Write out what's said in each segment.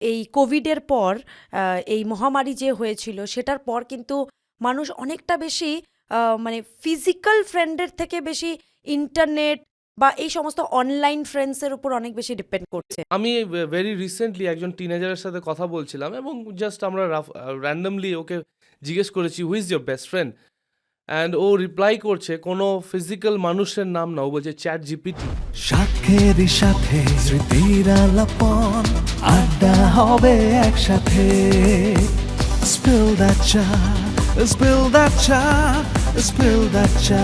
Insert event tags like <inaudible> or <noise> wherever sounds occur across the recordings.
এই কোভিডের পর এই মহামারী যে হয়েছিল সেটার পর কিন্তু মানুষ অনেকটা বেশি মানে ফিজিক্যাল ফ্রেন্ডের থেকে বেশি ইন্টারনেট বা এই সমস্ত অনলাইন ফ্রেন্ডসের উপর অনেক বেশি ডিপেন্ড করছে। আমি ভেরি রিসেন্টলি একজন টিনেজারের সাথে কথা বলছিলাম এবং জাস্ট আমরা র্যান্ডমলি ওকে জিজ্ঞেস করেছি who's your best friend and O reply করছে কোনো ফিজিক্যাল মানুষের নাম না। ও বলছে চ্যাট জিপিটি সাথের সাথে স্মৃতির আলাপন। আড্ডা হবে একসাথে। চা চা Spill that cha.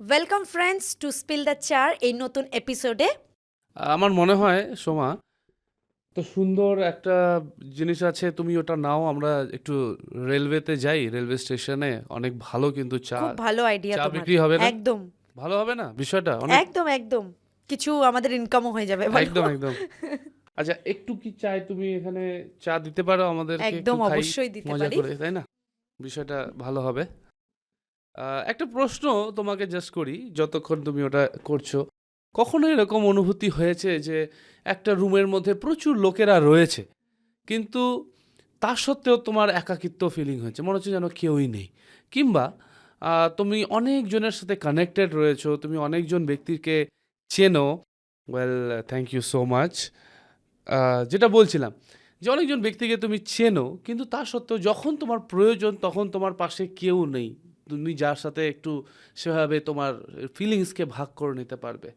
Welcome friends to spill the চার এই নতুন এপিসোডে আমার মনে হয় সোমা তো সুন্দর একটা জিনিস আছে তুমি ওটা নাও আমরা একটু রেলওয়েতে যাই রেলওয়ে স্টেশনে অনেক ভালো কিন্তু চা। খুব ভালো আইডিয়া চা বিক্রি হবে একদম। ভালো হবে না? বিষয়টা একদম একদম। কিছু আমাদের ইনকামও হয়ে যাবে একদম একদম। আচ্ছা একটু কি চাই তুমি এখানে চা দিতে পারো আমাদের একদম অবশ্যই দিতে পারি। করে তাই না? বিষয়টা ভালো হবে। একটা প্রশ্ন তোমাকে জাস্ট করি যতক্ষণ তুমি ওটা করছ। কখনো এরকম অনুভূতি হয়েছে যে একটা রুমের মধ্যে প্রচুর লোকেরা রয়েছে কিন্তু তা সত্ত্বেও তোমার একাকিত্ব ফিলিং হয়েছে? মনে হচ্ছে যেন কেউই নেই। কিংবা তুমি অনেকজনের সাথে কানেক্টেড রয়েছো তুমি অনেকজন ব্যক্তিকে চেনো। Well thank you so much যেটা বলছিলাম যে অনেকজন ব্যক্তিকে তুমি চেনো কিন্তু তা সত্ত্বেও যখন তোমার প্রয়োজন তখন তোমার পাশে কেউ নেই। তুমি যার সাথে একটু সেভাবে তোমার ফিলিংসকে ভাগ করে নিতে পারবে।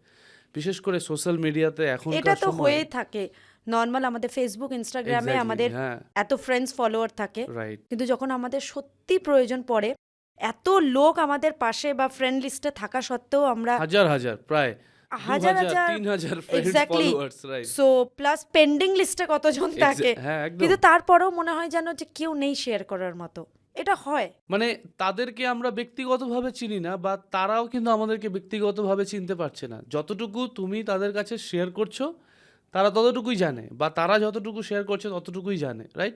বিশেষ করে সোশ্যাল মিডিয়াতে এখন এটা তো হয়ে থাকে। নর্মাল আমাদের ফেসবুক ইনস্টাগ্রামে আমাদের হ্যাঁ। এত ফ্রেন্ডস ফলোয়ার থাকে। রাইট কিন্তু যখন আমাদের সত্যি প্রয়োজন পড়ে এত লোক আমাদের পাশে বা ফ্রেন্ড লিস্টে থাকা সত্ত্বেও আমরা হাজার হাজার প্রায় হাজার হাজার তিন হাজার রাইট সো প্লাস পেন্ডিং লিস্টে কতজন থাকে। হ্যাঁ কিন্তু তারপরেও মনে হয় যেন যে কেউ নেই শেয়ার করার মতো। এটা হয়। মানে তাদেরকে আমরা ব্যক্তিগতভাবে চিনি না বা তারাও কিন্তু আমাদেরকে ব্যক্তিগতভাবে চিনতে পারছে না। যতটুকু তুমি তাদের কাছে শেয়ার করছ তারা ততটুকুই জানে বা তারা যতটুকু শেয়ার করছে ততটুকুই জানে রাইট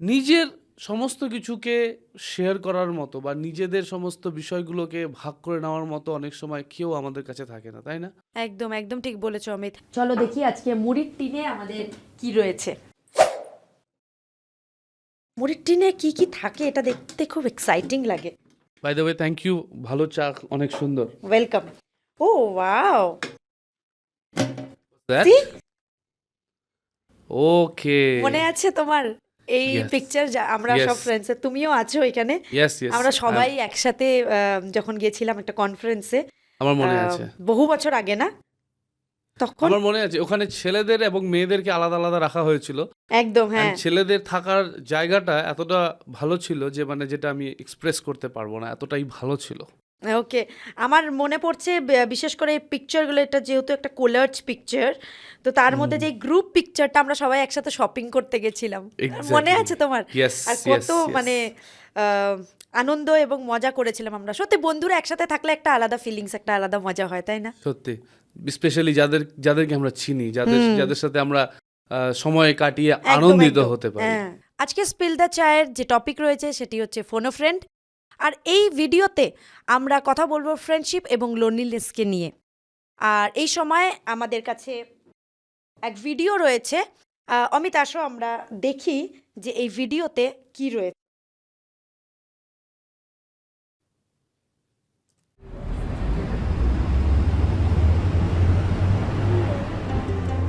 নিজের সমস্ত কিছুকে শেয়ার করার মতো বা নিজেদের সমস্ত বিষয়গুলোকে ভাগ করে নেওয়ার মতো অনেক সময় কেউ আমাদের কাছে থাকে না তাই না? একদম একদম ঠিক বলেছ অমিত। চলো দেখি আজকে মুড়ির টিনে আমাদের কি রয়েছে। মুড়ির টিনে কি কি থাকে এটা দেখতে খুব এক্সাইটিং লাগে। By the way thank you ভালো চা অনেক সুন্দর। ওয়েলকাম ও ওয়াও? ওকে মনে আছে তোমার? এই. পিকচার আমরা সব. ফ্রেন্ডস তুমিও আছো এখানে। আমরা সবাই একসাথে আহ, যখন গেছিলাম একটা কনফারেন্সে আমার মনে আছে। বহু বছর আগে না? তখন? আমার মনে আছে ওখানে ছেলেদের এবং মেয়েদেরকে আলাদা আলাদা রাখা হয়েছিল। একদম হ্যাঁ। ছেলেদের থাকার জায়গাটা এতটা ভালো ছিল যে মানে যেটা আমি এক্সপ্রেস করতে পারব না এতটাই ভালো ছিল। ওকে আমার মনে পড়ছে বিশেষ করে এই পিকচারগুলো এটা যেহেতু একটা কোলার্জ পিকচার তো তার মধ্যে যে গ্রুপ পিকচারটা আমরা সবাই একসাথে শপিং করতে গেছিলাম। মনে আছে তোমার? আর কত মানে আনন্দ এবং মজা করেছিলাম আমরা। সত্যি বন্ধুরা একসাথে থাকলে একটা আলাদা ফিলিংস একটা আলাদা মজা হয় তাই না? সত্যি। স্পেশালি যাদের যাদেরকে আমরা চিনি যাদের যাদের সাথে আমরা সময় কাটিয়ে আনন্দিত হতে পারি। হ্যাঁ। আজকে স্পিল দ্য চায়ের যে টপিক রয়েছে সেটি হচ্ছে ফোনো ফ্রেন্ড আর এই ভিডিওতে আমরা কথা বলব ফ্রেন্ডশিপ এবং লোনলিনেসকে নিয়ে। আর এই সময় আমাদের কাছে এক ভিডিও রয়েছে। অমিত, আসো, আমরা দেখি যে এই ভিডিওতে কি রয়েছে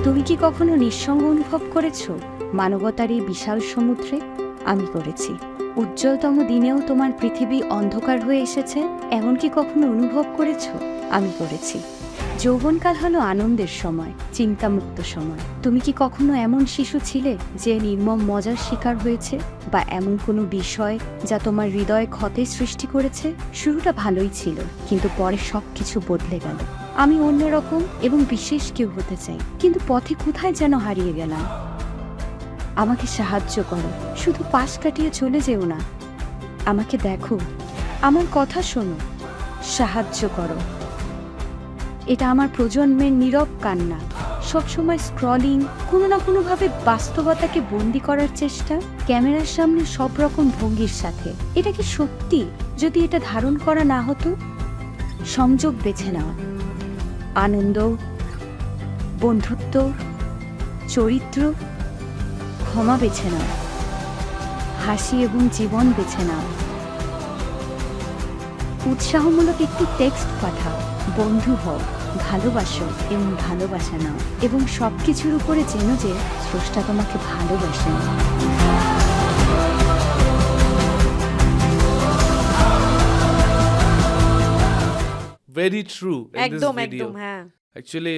তুমি কি কখনো নিঃসঙ্গ অনুভব করেছ? মানবতার এই বিশাল সমুদ্রে আমি করেছি উজ্জ্বলতম দিনেও তোমার পৃথিবী অন্ধকার হয়ে এসেছে এমন কি কখনো অনুভব করেছ? আমি করেছি যৌবনকাল হলো আনন্দের সময়, চিন্তামুক্ত সময়। তুমি কি কখনো এমন শিশু ছিলে যে নির্মম মজার শিকার হয়েছে? বা এমন কোনো বিষয় যা তোমার হৃদয়ে ক্ষতের সৃষ্টি করেছে? শুরুটা ভালোই ছিল, কিন্তু পরে সবকিছু বদলে গেল। আমি অন্যরকম এবং বিশেষ কেউ হতে চাই, কিন্তু পথে কোথায় যেন হারিয়ে গেলাম? আমাকে সাহায্য করো। শুধু পাশ কাটিয়ে চলে যেও না। আমাকে দেখো। আমার কথা শোনো। সাহায্য করো। এটা আমার প্রজন্মের নীরব কান্না। সবসময় স্ক্রলিং কোনো না কোনোভাবে বাস্তবতাকে বন্দি করার চেষ্টা, ক্যামেরার সামনে সব রকম ভঙ্গির সাথে। এটা কি সত্যি? যদি এটা ধারণ করা না হতো? সংযোগ বেছে নেওয়া আনন্দ, বন্ধুত্ব, চরিত্র ক্ষমা বেছে নাও। হাসি এবং জীবন বেছে নাও। উৎসাহমূলক একটি টেক্সট পাঠাও। বন্ধু হও ভালোবাসো এবং ভালোবাসা নাও এবং সব কিছুর উপরে জেনো যে স্রষ্টা তোমাকে ভালোবাসেন। ভেরি ট্রু একদম একদম হ্যাঁ। অ্যাকচুয়ালি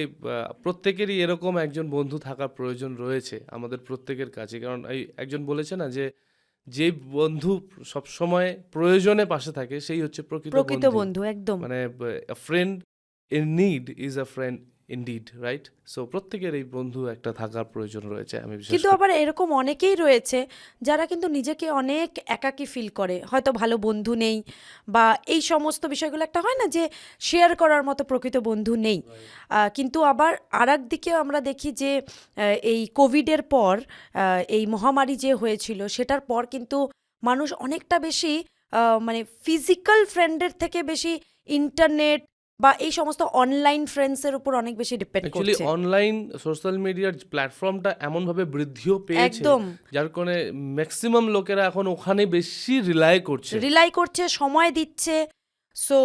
প্রত্যেকেরই এরকম একজন বন্ধু থাকার প্রয়োজন রয়েছে আমাদের প্রত্যেকের কাছে। কারণ এই একজন বলেছে না যে যে বন্ধু সব সময় প্রয়োজনে পাশে থাকে সেই হচ্ছে প্রকৃত বন্ধু। একদম। মানে friend in need is a friend indeed right so প্রত্যেকের এই বন্ধু একটা থাকার প্রয়োজন রয়েছে আমি কিন্তু আবার এরকম অনেকেই রয়েছে যারা কিন্তু নিজেকে অনেক একাকী ফিল করে। হয়তো ভালো বন্ধু নেই বা এই সমস্ত বিষয়গুলো একটা হয় না যে শেয়ার করার মতো প্রকৃত বন্ধু নেই। কিন্তু আবার আর দিকেও আমরা দেখি যে এই কোভিডের পর এই মহামারী যে হয়েছিল সেটার পর কিন্তু মানুষ অনেকটা বেশি মানে ফিজিক্যাল ফ্রেন্ডের থেকে বেশি ইন্টারনেট বা এই সমস্ত অনলাইন ফ্রেন্ডসের উপর অনেক বেশি ডিপেন্ড করছে। অনলাইন সোশ্যাল মিডিয়ার প্ল্যাটফর্মটা এমন ভাবে বৃদ্ধিও পেয়েছে একদম। যার কারণে ম্যাক্সিমাম লোকেরা এখন ওখানে বেশি রিলাই করছে। রিলাই করছে সময় দিচ্ছে সো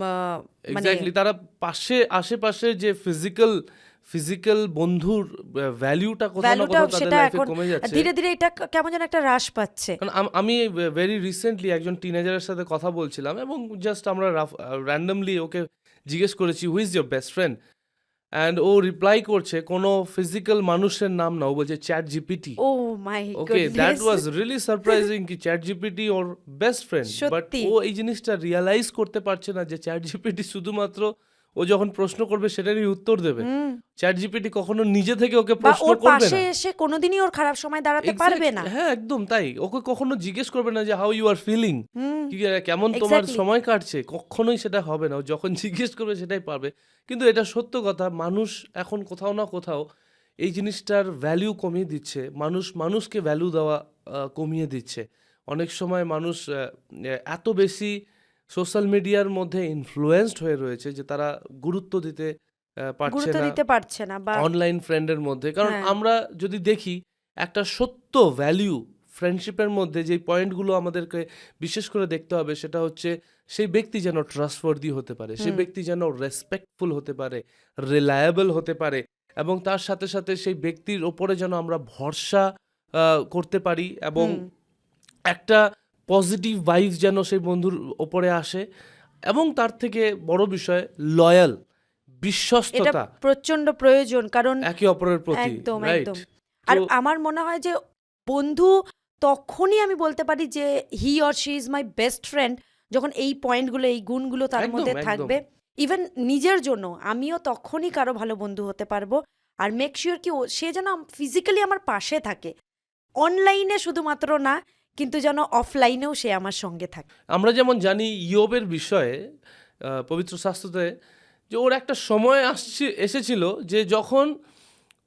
মানে এক্স্যাক্টলি তারা পাশে আশেপাশে যে ফিজিক্যাল ফিজিক্যাল বন্ধুর ভ্যালুটা কোথাও না কোথাও তাদের লাইফে কমে যাচ্ছে। ধীরে ধীরে এটা কেমন যেন একটা হ্রাস পাচ্ছে। কারণ আমি ভেরি রিসেন্টলি একজন টিনেজারের সাথে কথা বলছিলাম এবং জাস্ট আমরা র্যান্ডমলি ওকে জিজ্ঞেস করেছি who's your best friend and O reply করছে কোনো ফিজিক্যাল মানুষের নাম না। ও বলছে ChatGPT oh my okay that was really surprising কি চ্যাট জিপিটি ওর বেস্ট ফ্রেন্ড বাট ও এই জিনিসটা রিয়ালাইজ করতে পারছে না যে চ্যাট জিপিটি শুধুমাত্র ও যখন প্রশ্ন করবে সেটারই উত্তর দেবে। চ্যাট জিপিটি কখনো নিজে থেকে ওকে প্রশ্ন করবে পাশে এসে কোনোদিনই ওর খারাপ সময় দাঁড়াতে পারবে না। হ্যাঁ একদম তাই। ওকে কখনো জিজ্ঞেস করবে না যে হাউ ইউ আর ফিলিং কেমন তোমার সময় কাটছে? কখনোই সেটা হবে না। ও যখন <laughs> জিজ্ঞেস করবে সেটাই পারবে। কিন্তু এটা সত্য কথা মানুষ এখন কোথাও না কোথাও এই জিনিসটার ভ্যালু কমিয়ে দিচ্ছে। মানুষ মানুষকে ভ্যালু দেওয়া কমিয়ে দিচ্ছে। অনেক সময় মানুষ এত বেশি সোশ্যাল মিডিয়ার মধ্যে ইনফ্লুয়েসড হয়ে রয়েছে যে তারা গুরুত্ব দিতে পারছে না দিতে পারছে না বা অনলাইন ফ্রেন্ডের মধ্যে। কারণ হ্যাঁ। আমরা যদি দেখি একটা সত্য ভ্যালিউ ফ্রেন্ডশিপের মধ্যে যে পয়েন্টগুলো আমাদেরকে বিশেষ করে দেখতে হবে সেটা হচ্ছে সেই ব্যক্তি যেন ট্রাস্টওয়ার্দি হতে পারে সেই ব্যক্তি যেন রেসপেক্টফুল হতে পারে রিলায়েবল হতে পারে এবং তার সাথে সাথে সেই ব্যক্তির ওপরে যেন আমরা ভরসা করতে পারি এবং একটা পজিটিভ ভাইবস যেন সেই বন্ধুর ওপরে আসে এবং তার থেকে বড় বিষয় লয়াল বিশ্বস্ততা। প্রচণ্ড প্রয়োজন কারণ একে অপরের প্রতি একদম একদম। আর আমার মনে হয় যে বন্ধু তখনই আমি বলতে পারি যে he or she is my best friend যখন এই পয়েন্টগুলো এই গুণগুলো তার মধ্যে থাকবে। ইভেন নিজের জন্য আমিও তখনই কারও ভালো বন্ধু হতে পারব। আর মেক শিওর কি সে যেন ফিজিক্যালি আমার পাশে থাকে। অনলাইনে শুধুমাত্র না কিন্তু যেন অফলাইনেও সে আমার সঙ্গে থাকে। আমরা যেমন জানি ইয়োবের বিষয়ে পবিত্র শাস্ত্রতে যে ওর একটা সময় আসছে, এসেছিল যে যখন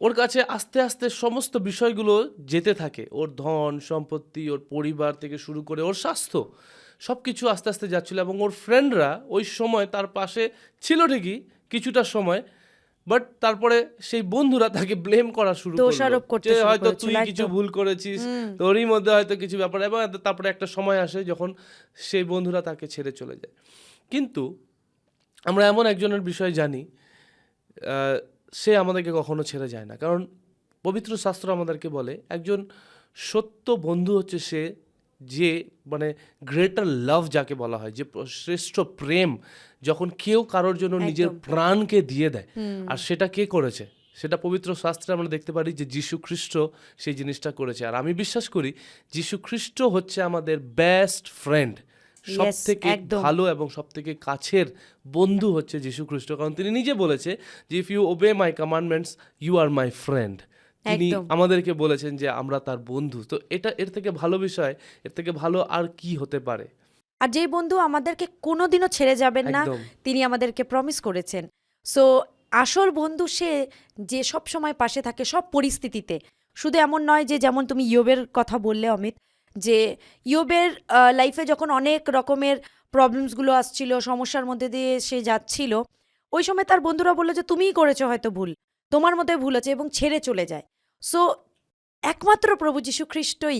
ওর কাছে আস্তে আস্তে সমস্ত বিষয়গুলো যেতে থাকে, ওর ধন, সম্পত্তি, ওর পরিবার থেকে শুরু করে ওর স্বাস্থ্য সব কিছু আস্তে আস্তে যাচ্ছিল এবং ওর ফ্রেন্ডরা ওই সময় তার পাশে ছিল ঠিকই, কিছুটা সময় বাট তারপরে সেই বন্ধুরা তাকে ব্লেম করা শুরু দোষারোপ করতে হয়তো তুই কিছু ভুল করেছিস। তোরই মধ্যে হয়তো কিছু ব্যাপার এবং তারপরে একটা সময় আসে যখন সেই বন্ধুরা তাকে ছেড়ে চলে যায়। কিন্তু আমরা এমন একজনের বিষয় জানি সে আমাদেরকে কখনো ছেড়ে যায় না। কারণ পবিত্র শাস্ত্র আমাদেরকে বলে একজন সত্য বন্ধু হচ্ছে সে যে মানে গ্রেটার লাভ যাকে বলা হয় যে শ্রেষ্ঠ প্রেম যখন কেউ কারোর জন্য নিজের প্রাণকে দিয়ে দেয় আর সেটা কে করেছে? সেটা পবিত্র শাস্ত্রে আমরা দেখতে পারি যে যীশু খ্রিস্ট সেই জিনিসটা করেছে। আর আমি বিশ্বাস করি যীশু খ্রিস্ট হচ্ছে আমাদের বেস্ট ফ্রেন্ড সব থেকে ভালো এবং সব থেকে কাছের বন্ধু হচ্ছে যীশু খ্রিস্ট। কারণ তিনি নিজে বলেছে যে if you obey my commandments you are my friend তিনি আমাদেরকে বলেছেন যে আমরা তার বন্ধু। তো এটা এর থেকে ভালো বিষয় এর থেকে ভালো আর কি হতে পারে? আর যেই বন্ধু আমাদেরকে কোনোদিনও ছেড়ে যাবেন না তিনি আমাদেরকে প্রমিস করেছেন। সো আসল বন্ধু সে যে সব সময় পাশে থাকে সব পরিস্থিতিতে। শুধু এমন নয় যে যেমন তুমি ইয়োবের কথা বললে অমিত যে ইয়োবের লাইফে যখন অনেক রকমের প্রবলেমসগুলো আসছিল সমস্যার মধ্যে দিয়ে সে যাচ্ছিল ওই সময় তার বন্ধুরা বলল যে তুমিই করেছ হয়তো ভুল। তোমার মধ্যে ভুল আছে এবং ছেড়ে চলে যায়। সো একমাত্র প্রভু যীশু খ্রিস্টই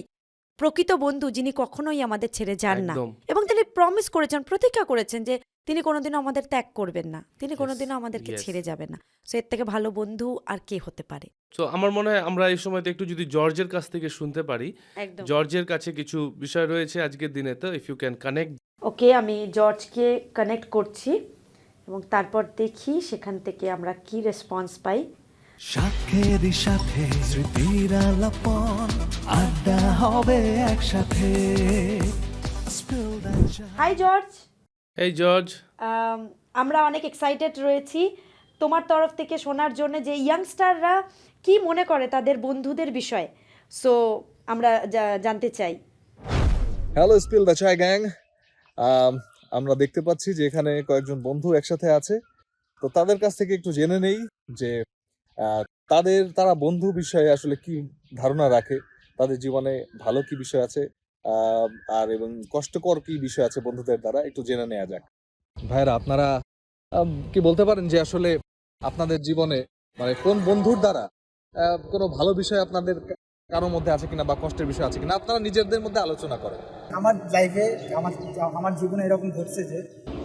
প্রকৃত বন্ধু যিনি কখনোই আমাদের ছেড়ে যান না। এবং তিনি প্রমিস করেছেন প্রতিজ্ঞা করেছেন যে তিনি কোনোদিনও আমাদের ত্যাগ করবেন না। তিনি কোনোদিনও আমাদেরকে ছেড়ে যাবেন না। সো এর থেকে ভালো বন্ধু আর কে হতে পারে? তো আমার মনে হয় আমরা এই সময়তে একটু যদি জর্জের কাছ থেকে শুনতে পারি। জর্জের কাছে কিছু বিষয় রয়েছে আজকের দিনে তো if you can connect okay আমি জর্জকে কানেক্ট করছি এবং তারপর দেখি সেখান থেকে আমরা কি রেসপন্স পাই। সাথেরই সাথে স্মৃতির আলাপন আড্ডা হবে একসাথে. হাই জর্জ এই জর্জ আমরা অনেক এক্সাইটেড রয়েছি তোমার তরফ থেকে শোনার জন্য যে ইয়াংস্টাররা কি মনে করে তাদের বন্ধুদের বিষয়ে। সো আমরা জানতে চাই। Hello spill the chai gang আমরা দেখতে পাচ্ছি যে এখানে কয়েকজন বন্ধু একসাথে আছে। তো তাদের কাছ থেকে একটু জেনে নেই যে তাদের, তারা বন্ধু বিষয়ে আসলে কি ধারণা রাখে? তাদের জীবনে ভালো কি বিষয় আছে? আর এবং কষ্টকর কি বিষয় আছে বন্ধুদের দ্বারা? একটু জেনে নেওয়া যাক। ভাইরা আপনারা কি বলতে পারেন যে আসলে আপনাদের জীবনে মানে কোন বন্ধুর দ্বারা কোনো ভালো বিষয় আপনাদের কারোর মধ্যে আছে কিনা বা কষ্টের বিষয় আছে কিনা, আপনারা নিজেদের মধ্যে আলোচনা করেন। আমার লাইফে আমার আমার জীবনে এরকম ঘটছে যে,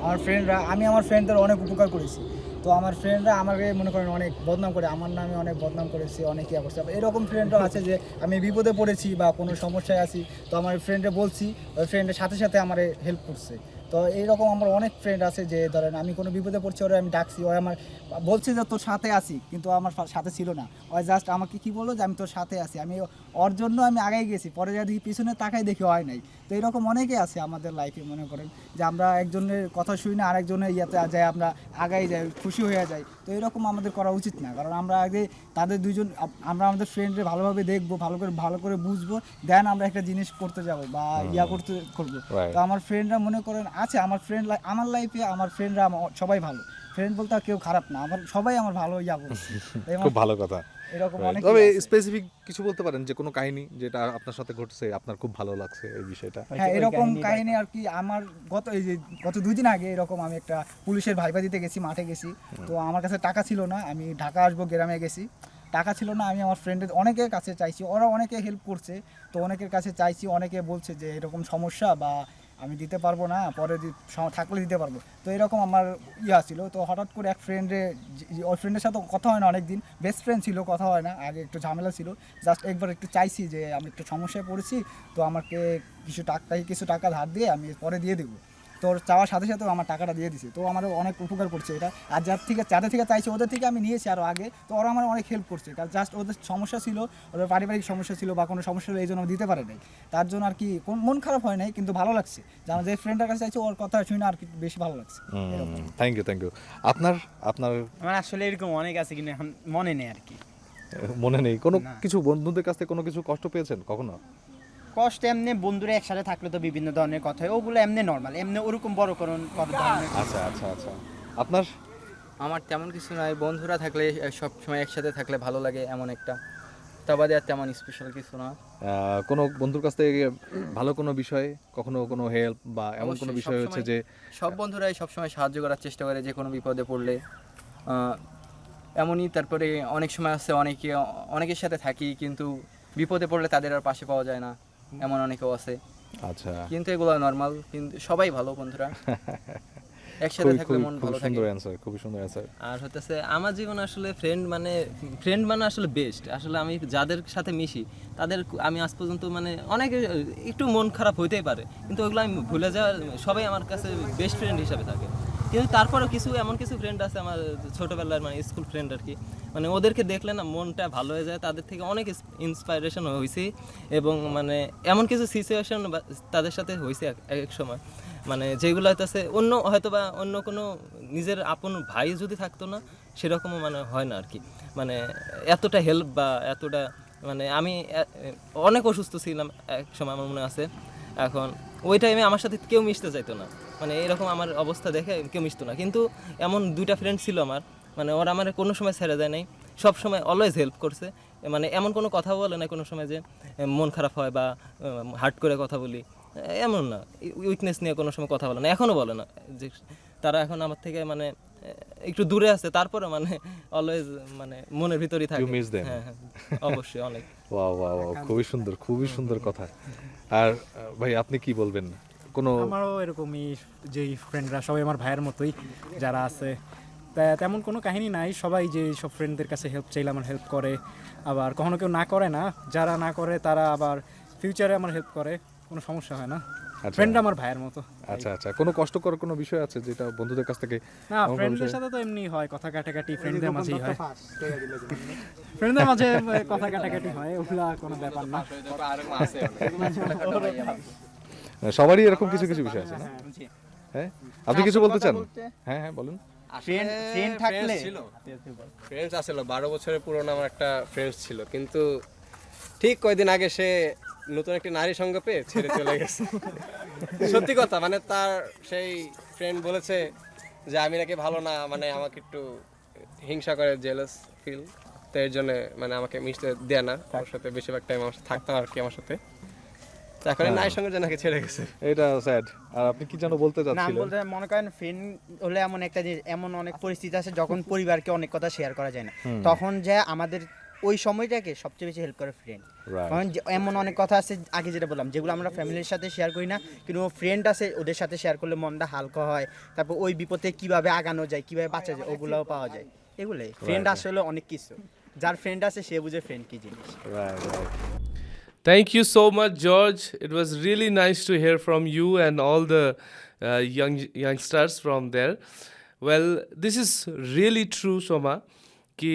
আমার ফ্রেন্ডরা আমি আমার ফ্রেন্ডদের অনেক উপকার করেছি। তো আমার ফ্রেন্ডরা আমাকে মনে করেন অনেক বদনাম করে, আমার নামে অনেক বদনাম করেছে অনেক ইয়ে করছে। এরকম ফ্রেন্ডও আছে যে আমি বিপদে পড়েছি বা কোনো সমস্যায় আছি, তো আমার ফ্রেন্ডে বলছি, ওই ফ্রেন্ডের সাথে সাথে আমার হেল্প করছে। তো এইরকম আমার অনেক ফ্রেন্ড আছে যে ধরেন আমি কোনো বিপদে পড়ছি, ওরা আমি ডাকছি ওই আমার বলছি যে তোর সাথে আছি, কিন্তু আমার সাথে ছিল না। ওই জাস্ট আমাকে কি বলল যে আমি তোর সাথে আছি, আমি ওর জন্য আমি আগাই গেছি, পরে যদি পিছনে তাকাই দেখি হয় নাই। তো এরকম অনেকে আছে আমাদের লাইফে মনে করেন যে আমরা একজনের কথা শুনি না আরেকজনের ইয়েতে যাই আমরা আগাই যাই খুশি হয়ে যাই। তো এরকম আমাদের করা উচিত না কারণ আমরা আগে তাদের দুজন আমরা আমাদের ফ্রেন্ডে ভালোভাবে দেখব ভালো করে ভালো করে বুঝব দেন আমরা একটা জিনিস করতে যাব বা ইয়া করতে করব। তো আমার ফ্রেন্ডরা মনে করেন আছে আমার ফ্রেন্ড আমার লাইফে আমার ফ্রেন্ডরা সবাই ভালো। ফ্রেন্ড বলতে আর কেউ খারাপ না। আমার সবাই আমার ভালো করছে <laughs> খুব ভালো কথা। এরকম অনেক তবে স্পেসিফিক কিছু বলতে পারেন যে কোনো কাহিনী যেটা আপনার সাথে ঘটছে আপনার খুব ভালো লাগছে এই বিষয়টা? হ্যাঁ এরকম কাহিনী আর কি আমার গত এই যে গত দুই দিন আগে এরকম আমি একটা পুলিশের ভাইবা দিতে গেছি মাঠে গেছি। তো আমার কাছে টাকা ছিল না আমি ঢাকা আসব গ্রামে গেছি। টাকা ছিল না আমি আমার ফ্রেন্ডের অনেকের কাছে চাইছি ওরা অনেকে হেল্প করছে। তো অনেকের কাছে চাইছি অনেকে বলছে যে এরকম সমস্যা বা আমি দিতে পারব না, পরে থাকলে দিতে পারব। তো এরকম আমার ইয়ে ছিল। তো হঠাৎ করে এক ফ্রেন্ডে ওই ফ্রেন্ডের সাথে কথা হয় না অনেক দিন বেস্ট ফ্রেন্ড ছিল, কথা হয় না। আগে একটু ঝামেলা ছিল। জাস্ট একবার একটু চাইছি যে, আমি একটু সমস্যায় পড়েছি, তো আমাকে কিছু টাকা কিছু টাকা ধার দিয়ে আমি পরে দিয়ে দেবো। তো চাওয়ার সাথে সাথে আমার টাকাটা দিয়ে দিছে। তো আমার অনেক উপকার করছে এটা। আর যার থেকে যাদের থেকে চাইছে ওদের থেকে আমি নিয়েছি আরও আগে। তো ওরা আমার অনেক হেল্প করছে। কারণ জাস্ট ওদের সমস্যা ছিল ওদের পারিবারিক সমস্যা ছিল বা কোনো সমস্যা হলে এই জন্য দিতে পারে নাই। তার জন্য আর কি কোন মন খারাপ হয় নাই কিন্তু ভালো লাগছে। যে আমার যে ফ্রেন্ডের কাছে চাইছে ওর কথা শুনে আর কি বেশি ভালো লাগছে। থ্যাংক ইউ থ্যাংক ইউ আপনার আপনার আমার আসলে এরকম অনেক আছে কিন্তু এখন মনে নেই আর কি। মনে নেই। কোনো কিছু বন্ধুদের কাছ থেকে কোনো কিছু কষ্ট পেয়েছেন কখনো? কষ্ট এমনি বন্ধুরা একসাথে থাকলে তো বিভিন্ন ধরনের কথা হয়। ওগুলো এমনি নর্মাল এমনি ওরকম বড় করুন কত ধরনের আচ্ছা আচ্ছা আচ্ছা। আপনার? আমার তেমন কিছু নয় বন্ধুরা থাকলে সব সময় একসাথে থাকলে ভালো লাগে এমন একটা। তা বাদে আর তেমন স্পেশাল কিছু না। কোনো বন্ধুর কাছ থেকে ভালো কোনো বিষয় কখনো কোনো হেল্প বা এমন কোনো বিষয় হচ্ছে যে সব বন্ধুরাই সবসময় সাহায্য করার চেষ্টা করে যে কোনো বিপদে পড়লে। এমনই তারপরে অনেক সময় আছে অনেকে অনেকের সাথে থাকি কিন্তু বিপদে পড়লে তাদের আর পাশে পাওয়া যায় না। এমন অনেকেও আছে। আচ্ছা। কিন্তু এগুলো নর্মাল কিন্তু সবাই ভালো বন্ধুরা। <laughs> একসাথে থাকলে মন ভালো থাকে। সুন্দর অ্যান্সার খুবই সুন্দর অ্যান্সার আর হতেছে আমার জীবন আসলে ফ্রেন্ড মানে ফ্রেন্ড মানে আসলে বেস্ট আসলে আমি যাদের সাথে মিশি তাদের আমি আজ পর্যন্ত মানে অনেক একটু মন খারাপ হইতেই পারে। কিন্তু ওগুলো আমি ভুলে যাওয়ার সবাই আমার কাছে বেস্ট ফ্রেন্ড হিসাবে থাকে। কিন্তু তারপরেও কিছু, এমন কিছু ফ্রেন্ড আছে আমার ছোটোবেলার মানে স্কুল ফ্রেন্ড আর কি মানে ওদেরকে দেখলে না মনটা ভালো হয়ে যায়, তাদের থেকে অনেক ইন্সপাইরেশন হয়েছে এবং মানে এমন কিছু সিচুয়েশন তাদের সাথে হয়েছে এক সময়। মানে যেগুলো হইতেছে, অন্য হয়তো বা অন্য কোনো নিজের আপন ভাই যদি থাকতো না, সেরকমও মানে হয় না আর কি মানে এতটা হেল্প বা এতটা মানে আমি অনেক অসুস্থ ছিলাম এক সময় আমার মনে আছে। এখন ওই টাইমে আমার সাথে কেউ মিশতে চাইতো না। মানে এরকম আমার অবস্থা দেখে কেউ মিশতো না। কিন্তু এমন দুইটা ফ্রেন্ড ছিল আমার মানে ওরা আমার কোনো সময় ছেড়ে দেয় নাই। সব সময় অলওয়েজ হেল্প করছে। মানে এমন কোনো কথা বলে না কোনো সময় যে মন খারাপ হয় বা হার্ট করে কথা বলি। এমন না। উইকনেস নিয়ে কোনো সময় কথা বলে না। এখনও বলে না যে তারা এখন আমার থেকে মানে একটু দূরে আছে। তারপরে মানে অলওয়েজ মানে মনের ভিতরই থাকে। miss them? হ্যাঁ হ্যাঁ। অবশ্যই অনেক। <laughs> ওয়াও খুবই সুন্দর খুবই সুন্দর কথা। আর ভাই আপনি কি বলবেন? কোনো আমারও এরকমই যেই ফ্রেন্ডরা সবাই আমার ভাইয়ের মতোই যারা আছে। তা তেমন কোনো কাহিনী নাই সবাই যে সব ফ্রেন্ডদের কাছে হেল্প চাইলে আমার হেল্প করে। আবার কখনো কেউ না করে না যারা না করে তারা আবার ফিউচারে আমার হেল্প করে কোনো সমস্যা হয় না। আচ্ছা। ফ্রেন্ড আমার ভাইয়ের মতো। আচ্ছা আচ্ছা। কোনো কষ্টকর কোনো বিষয় আছে যেটা বন্ধুদের কাছ থেকে না ফ্রেন্ডদের সাথে তো এমনি হয় কথা কাটাকাটি ফ্রেন্ডদের মাঝেই হয়। ফ্রেন্ডদের মাঝে কথা কাটাকাটি হয় ওগুলা কোনো ব্যাপার না। সবারই এরকম কিছু কিছু বিষয় আছে না? হ্যাঁ আপনি কিছু বলতে চান? হ্যাঁ হ্যাঁ বলুন। ফ্রেন্ড ফ্রেন্ড থাকলে। ফ্রেন্ডস আসলে বারো বছরের পুরনো আমার একটা ফ্রেন্ডস ছিল কিন্তু ঠিক কয়দিন আগে সে নতুন একটি নারী সঙ্গ পেয়ে ছেড়ে চলে গেছে। <laughs> সত্যি কথা মানে তার সেই ফ্রেন্ড বলেছে যে আমি নাকি ভালো না মানে আমাকে একটু হিংসা করে জেলাস ফিল তো এর জন্য মানে আমাকে মিশতে দেয় না ওর সাথে বেশিরভাগ টাইম আমার সাথে থাকতাম আর কি আমার সাথে। এখন এই নারীর সঙ্গে নাকি ছেড়ে গেছে। এটা স্যাড আর আপনি কি যেন বলতে না আমি বলতে মনে করেন ফ্রেন্ড হলে এমন একটা জিনিস এমন অনেক পরিস্থিতি আছে যখন <laughs> পরিবারকে অনেক কথা শেয়ার করা যায় না। তখন যে আমাদের ওই সময়টাকে সবচেয়ে বেশি হেল্প করে ফ্রেন্ড কারণ এমন অনেক কথা আছে আগে যেটা বললাম যেগুলো আমরা ফ্যামিলির সাথে শেয়ার করি না কিন্তু ফ্রেন্ড আছে ওদের সাথে শেয়ার করলে মনটা হালকা হয়। তারপর ওই বিপদে কীভাবে আগানো যায় কীভাবে বাঁচা যায় ওগুলোও পাওয়া যায়। এগুলোই। ফ্রেন্ড আসলে অনেক কিছু। যার ফ্রেন্ড আছে সে বুঝে ফ্রেন্ড কি জিনিস. Thank you so much, George. It was really nice to hear from you and all the uh, young youngsters from there. Well, this is really true, Soma, কি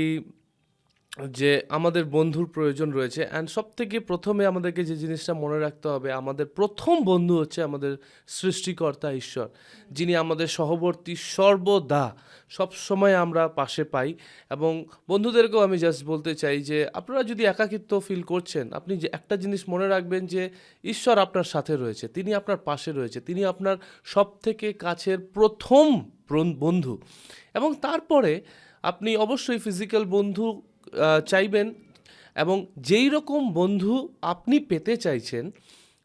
যে আমাদের বন্ধুর প্রয়োজন রয়েছে অ্যান্ড সব থেকে প্রথমে আমাদেরকে যে জিনিসটা মনে রাখতে হবে, আমাদের প্রথম বন্ধু হচ্ছে আমাদের সৃষ্টিকর্তা ঈশ্বর, যিনি আমাদের সহবর্তী সর্বদা সব সময় আমরা পাশে পাই। এবং বন্ধুদেরকেও আমি জাস্ট বলতে চাই যে, আপনারা যদি একাকিত্ব ফিল করছেন, আপনি যে একটা জিনিস মনে রাখবেন যে, ঈশ্বর আপনার সাথে রয়েছে, তিনি আপনার পাশে রয়েছে, তিনি আপনার সব থেকে কাছের প্রথম বন্ধু। এবং তারপরে আপনি অবশ্যই ফিজিক্যাল বন্ধু চাইবেন এবং যেই রকম বন্ধু আপনি পেতে চাইছেন,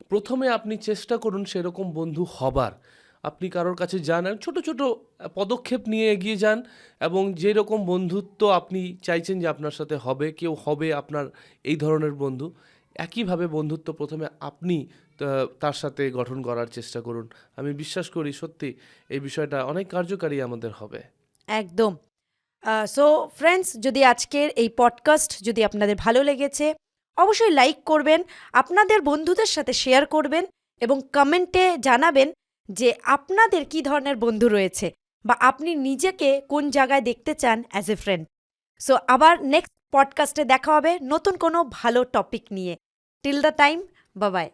প্রথমে আপনি চেষ্টা করুন সেরকম বন্ধু হবার। আপনি কারোর কাছে যান আর ছোটো, ছোট পদক্ষেপ নিয়ে এগিয়ে যান এবং যেই রকম বন্ধুত্ব আপনি চাইছেন যে আপনার সাথে হবে, কেউ হবে আপনার এই ধরনের বন্ধু, একইভাবে বন্ধুত্ব প্রথমে আপনি তার সাথে গঠন করার চেষ্টা করুন। আমি বিশ্বাস করি সত্যি এই বিষয়টা অনেক কার্যকারী আমাদের হবে। একদম। সো ফ্রেন্ডস যদি আজকের এই পডকাস্ট যদি আপনাদের ভালো লেগেছে, অবশ্যই লাইক করবেন, আপনাদের বন্ধুদের সাথে শেয়ার করবেন এবং কমেন্টে জানাবেন যে আপনাদের কি ধরনের বন্ধু রয়েছে বা আপনি নিজেকে কোন জায়গায় দেখতে চান অ্যাজ এ ফ্রেন্ড সো আবার নেক্সট পডকাস্টে দেখা হবে নতুন কোনো ভালো টপিক নিয়ে। টিল দ্য টাইম বাবাই